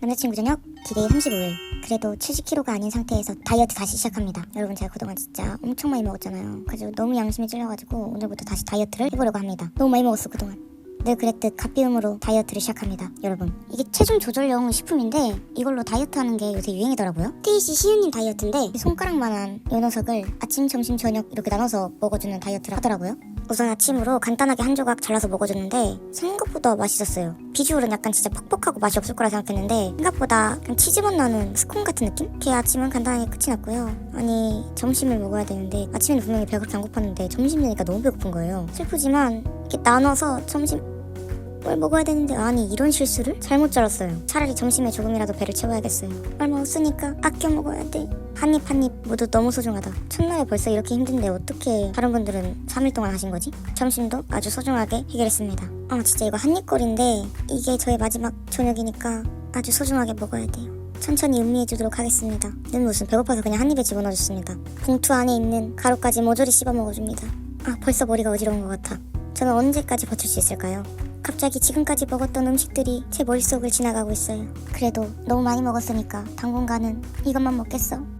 남자친구 저녁 디데이 35일. 그래도 70kg가 아닌 상태에서 다이어트 다시 시작합니다. 여러분 제가 그동안 진짜 엄청 많이 먹었잖아요. 그래서 너무 양심이 찔려가지고 오늘부터 다시 다이어트를 해보려고 합니다. 너무 많이 먹었어 그동안. 늘 그랬듯 갓비움으로 다이어트를 시작합니다 여러분. 이게 체중 조절용 식품인데 이걸로 다이어트 하는 게 요새 유행이더라고요. TC 시우님 다이어트인데 손가락만한 요 녀석을 아침 점심 저녁 이렇게 나눠서 먹어주는 다이어트를 하더라고요 우선 아침으로 간단하게 한 조각 잘라서 먹어줬는데 생각보다 맛있었어요. 비주얼은 약간 진짜 퍽퍽하고 맛이 없을 거라 생각했는데 생각보다 그냥 치즈맛 나는 스콘 같은 느낌? 이렇게 아침은 간단하게 끝이 났고요. 아니 점심을 먹어야 되는데 아침에는 분명히 배가 그렇게 안 고팠는데 점심 되니까 너무 배고픈 거예요. 슬프지만 이렇게 나눠서 점심 뭘 먹어야 되는데 아니 이런 실수를? 잘못 잘랐어요. 차라리 점심에 조금이라도 배를 채워야겠어요. 얼마 없으니까 아껴 먹어야 돼. 한입 한입 모두 너무 소중하다. 첫날에 벌써 이렇게 힘든데 어떻게 다른 분들은 3일 동안 하신 거지? 점심도 아주 소중하게 해결했습니다. 아 진짜 이거 한입거리인데 이게 저의 마지막 저녁이니까 아주 소중하게 먹어야 돼요. 천천히 음미해 주도록 하겠습니다. 는 무슨 배고파서 그냥 한 입에 집어넣어줬습니다. 봉투 안에 있는 가루까지 모조리 씹어 먹어줍니다. 아 벌써 머리가 어지러운 것 같아. 저는 언제까지 버틸 수 있을까요? 갑자기 지금까지 먹었던 음식들이 제 머릿속을 지나가고 있어요. 그래도 너무 많이 먹었으니까 당분간은 이것만 먹겠어.